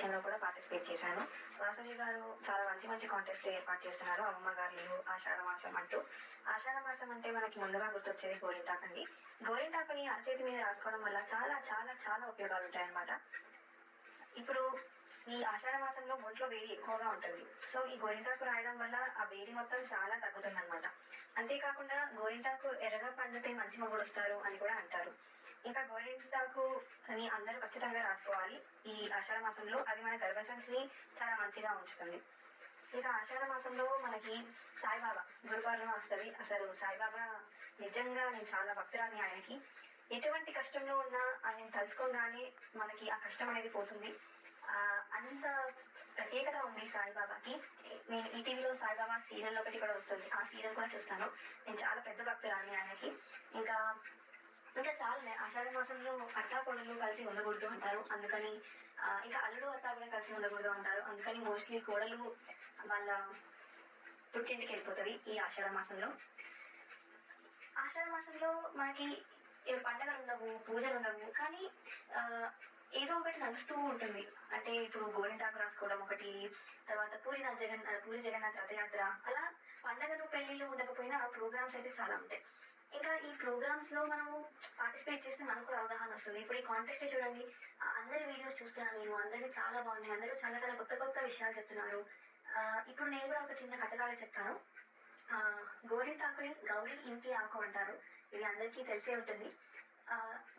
కాంపిటీషన్లో కూడా పార్టిసిపేట్ చేశాను. వాసవి గారు చాలా మంచి మంచి కాంటెస్ట్లు ఏర్పాటు చేస్తున్నారు. అమ్మమ్మ గారు ఆషాఢ మాసం అంటూ. ఆషాఢ మాసం అంటే మనకి ముందుగా గుర్తొచ్చేది గోరింటాకు అండి. గోరింటాకుని అరచేతి మీద రాసుకోవడం వల్ల చాలా చాలా చాలా ఉపయోగాలు ఉంటాయన్నమాట. ఇప్పుడు ఈ ఆషాఢ మాసంలో ఒంట్లో వేడి ఎక్కువగా ఉంటుంది. సో ఈ గోరింటాకు రాయడం వల్ల ఆ వేడి మొత్తం చాలా తగ్గుతుంది అనమాట అంతేకాకుండా గోరింటాకు ఎర్రగా పండితే మంచి మొగుడు వస్తారు అని కూడా అంటారు. ఇంకా గోరింటాకు అని అందరూ ఖచ్చితంగా రాసుకోవాలి. ఈ ఆషాఢ మాసంలో అది మన గర్భసంచిని చాలా మంచిగా ఉంచుతుంది. ఇంకా ఆషాఢ మాసంలో మనకి సాయిబాబా గురువారం వస్తుంది. అసలు సాయిబాబా నిజంగా నేను చాలా భక్తురాని ఆయనకి. ఎటువంటి కష్టంలో ఉన్నా ఆయన తలుచుకోగానే మనకి ఆ కష్టం అనేది పోతుంది. అంత ప్రత్యేకత ఉంది సాయిబాబాకి. నేను ఈటీవీలో సాయిబాబా సీరియల్ ఒకటి కూడా వస్తుంది. ఆ సీరియల్ కూడా చూస్తాను. నేను చాలా పెద్ద భక్తురాని ఆయనకి. ఇంకా ఇంకా చాలా ఆషాఢ మాసంలో అత్తా కోడలు కలిసి ఉండకూడదు అంటారు. అందుకని ఇంకా అల్లుడు అత్త కూడా కలిసి ఉండకూడదు అంటారు. అందుకని మోస్ట్లీ కోడలు వాళ్ళ పుట్టింటికి వెళ్ళిపోతుంది ఈ ఆషాఢ మాసంలో. ఆషాఢ మాసంలో మనకి పండగలు ఉండవు పూజలు ఉండవు. కానీ ఏదో ఒకటి నడుస్తూ ఉంటుంది. అంటే ఇప్పుడు గోరింటాకు రాసుకోవడం ఒకటి తర్వాత పూరి జగన్ పూరి జగన్నాథ్ రథయాత్ర. అలా పండగలు పెళ్ళిళ్ళు ఉండకపోయినా ప్రోగ్రామ్స్ అయితే చాలా ఉంటాయి. ఇంకా ఈ ప్రోగ్రామ్స్లో మనము పార్టిసిపేట్ చేస్తే మనకు కూడా అవగాహన వస్తుంది. ఇప్పుడు ఈ కాంటెస్ట్ చూడండి. అందరి వీడియోస్ చూస్తున్నాను నేను. అందరినీ చాలా బాగున్నాయి. అందరూ చాలా చాలా కొత్త కొత్త విషయాలు చెప్తున్నారు. ఇప్పుడు నేను కూడా ఒక చిన్న కథలాగా చెప్తాను. గోరింటాకుని గౌరీ ఇంటి ఆకు అంటారు. ఇది అందరికీ తెలిసే ఉంటుంది.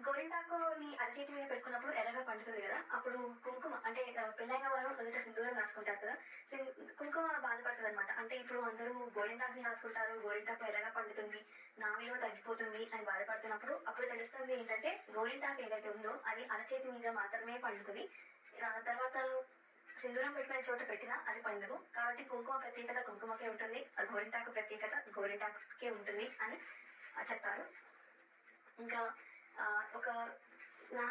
గోరింటాకుని అరచేతి మీద పెట్టుకున్నప్పుడు ఎర్రగా పండుతుంది కదా అప్పుడు కుంకుమ అంటే పెళ్ళైన వారు మొదట సింధూరం రాసుకుంటారు కదా సిం- కుంకుమ బాధపడుతుంది అనమాట అంటే ఇప్పుడు అందరూ గోరింటాకుని రాసుకుంటారు గోరింటాకు ఎర్రగా పండుతుంది నా విలువ తగ్గిపోతుంది అని బాధపడుతున్నప్పుడు అప్పుడు తెలుస్తుంది ఏంటంటే గోరింటాకు ఏదైతే ఉందో అది అరచేతి మీద మాత్రమే పండుతుంది. తర్వాత సింధూరం పెట్టిన చోట పెట్టినా అది పండుగ కాబట్టి కుంకుమ ప్రత్యేకత కుంకుమకే ఉంటుంది ఆ గోరింటాకు ప్రత్యేకత గోరింటాకుకే ఉంటుంది అని చెప్తారు. ఇంకా ఒక నా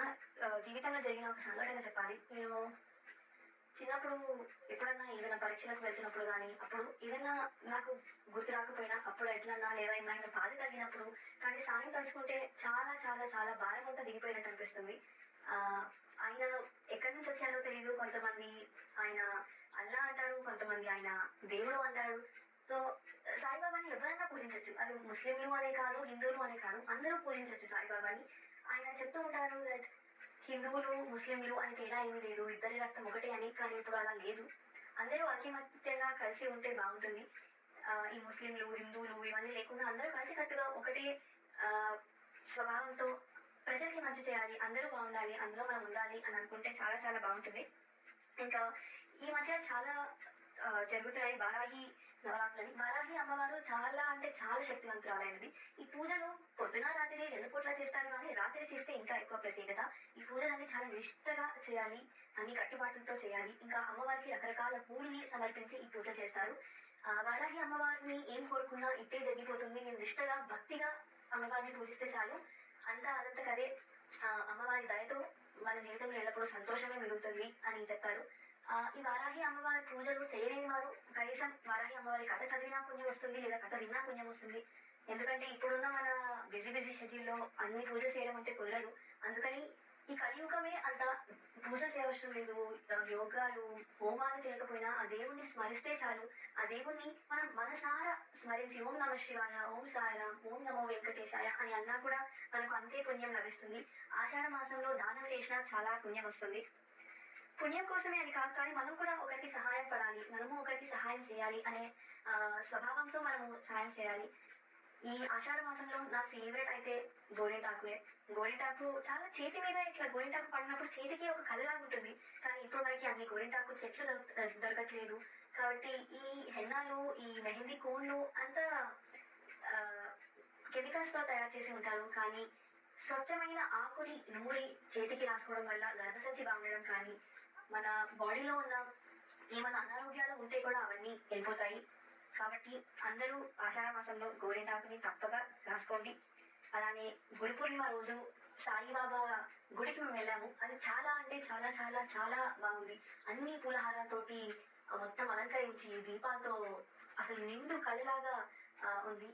జీవితంలో జరిగిన ఒక సంఘటన చెప్పాలి. నేను చిన్నప్పుడు ఎప్పుడన్నా ఏదైనా పరీక్షలకు వెళ్తున్నప్పుడు కానీ అప్పుడు ఏదైనా నాకు గుర్తు రాకపోయినా అప్పుడు ఎట్లన్నా లేదా ఏమైనా బాధ కలిగినప్పుడు కానీ సాయం తలుచుకుంటే చాలా చాలా చాలా భారం అంతా దిగిపోయినట్టు అనిపిస్తుంది. ఆయన ఎక్కడి నుంచి వచ్చారో తెలియదు కొంతమంది ఆయన అల్లా అంటారు కొంతమంది ఆయన దేవుడు అంటారు. సో సాయిబాబాని ఎవరైనా పూజించవచ్చు అది ముస్లింలు అనే కాదు హిందువులు అనే కాదు అందరూ పూజించవచ్చు సాయిబాబాని. ఆయన చెప్తూ ఉంటారు దట్ హిందువులు ముస్లింలు అని తేడా ఏమీ లేదు. ఇద్దరి రక్తం ఒకటే అని కానీ ఇప్పుడు అలా లేదు. అందరూ ఐక్యమత్యంగా కలిసి ఉంటే బాగుంటుంది. ఈ ముస్లింలు హిందువులు ఇవన్నీ లేకుండా అందరూ కలిసికట్టుగా ఒకటే స్వభావంతో ప్రజలకి మంచి చేయాలి అందరూ బాగుండాలి అందులో మనం ఉండాలి అని అనుకుంటే చాలా చాలా బాగుంటుంది. ఇంకా ఈ మధ్య చాలా జరుగుతాయి. జరుగుతున్నాయి వారాహి నవరాత్రులవి వారాహి అమ్మవారు చాలా అంటే చాలా శక్తివంతురాలైనది. ఈ పూజలు పొద్దున రాత్రి రెండు పూట్ల చేస్తారు కానీ రాత్రి చేస్తే ఇంకా ఎక్కువ ప్రత్యేకత. ఈ పూజలన్నీ చాలా నిష్ఠగా చేయాలి అన్ని కట్టుబాట్లతో చేయాలి. ఇంకా అమ్మవారికి రకరకాల పూలని సమర్పించి ఈ పూజ చేస్తారు. ఆ, వారాహి అమ్మవారిని ఏం కోరుకున్నా ఇట్టే జరిగిపోతుంది. నేను నిష్ఠగా భక్తిగా అమ్మవారిని పూజిస్తే చాలు. అంతా అదంతకదే కదే అమ్మవారి దయతో మన జీవితంలో ఎల్లప్పుడూ సంతోషమే మిగులుతుంది అని చెప్తారు. ఈ అమ్మవారి పూజలు చేయలేని వారు కనీసం వారాహి అమ్మవారి కథ చదివినా పుణ్యం వస్తుంది లేదా కథ విన్నా పుణ్యం వస్తుంది. ఎందుకంటే ఇప్పుడున్న మన బిజీ బిజీ షెడ్యూల్లో అన్ని పూజ చేయడం అంటే కుదరదు. అందుకని ఈ కలియుగమే అంత పూజ చేయవసరం లేదు. యోగాలు హోమాలు చేయకపోయినా ఆ దేవుణ్ణి స్మరిస్తే చాలు. ఆ దేవుణ్ణి మనం మనసారా స్మరించి ఓం నమ శివాయ ఓం సాయరాం ఓం నమో వెంకటేశాయ అని అన్నా కూడా మనకు అంతే పుణ్యం లభిస్తుంది. ఆషాఢ మాసంలో దానం చేసినా చాలా పుణ్యం వస్తుంది. పుణ్యం కోసమే అని కాదు కానీ మనం కూడా ఒకరికి సహాయం పడాలి. మనము ఒకరికి సహాయం చేయాలి అనే స్వభావంతో మనము సహాయం చేయాలి. ఈ ఆషాఢ మాసంలో నా ఫేవరెట్ అయితే గోరింటాకువే. గోరింటాకు చాలా చేతి మీద ఇట్లా గోరింటాకు పడినప్పుడు చేతికి ఒక కళ్ళలాగా ఉంటుంది కానీ ఇప్పుడు మనకి అన్ని గోరింటాకు చెట్లు దొరకట్లేదు. కాబట్టి ఈ హెన్నాలు ఈ మెహందీ కోన్లు అంతా కెమికల్స్తో తయారు చేసి ఉంటారు. కానీ స్వచ్ఛమైన ఆకుని నూరి చేతికి రాసుకోవడం వల్ల గర్భసంచి బాగుండడం కానీ మన బాడీలో ఉన్న ఏమైనా అనారోగ్యాలు ఉంటే కూడా అవన్నీ వెళ్ళిపోతాయి. కాబట్టి అందరూ ఆషాఢ మాసంలో గోరింటాకుని తప్పగా రాసుకోండి. అలానే గురు పూర్ణిమ రోజు సాయిబాబా గుడికి మేము వెళ్ళాము. అది చాలా అంటే చాలా చాలా చాలా బాగుంది. అన్ని పూలహారాలతోటి మొత్తం అలంకరించి దీపాలతో అసలు నిండు కళలాగా ఉంది.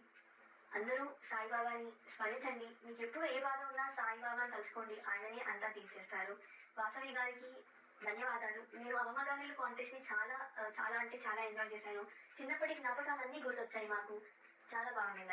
అందరూ సాయిబాబాని స్మరించండి. మీకు ఎప్పుడు ఏ బాధ ఉన్నా సాయిబాబాని తలుచుకోండి. ఆయననే అంతా తీర్చేస్తారు. వాసవి గారికి ధన్యవాదాలు. మీరు అమ్మమ్మ కాంటెస్ట్ని చాలా చాలా అంటే చాలా ఎంజాయ్ చేశాను చిన్నప్పటి జ్ఞాపకాలన్నీ గుర్తొచ్చాయి మాకు. చాలా బాగుండింది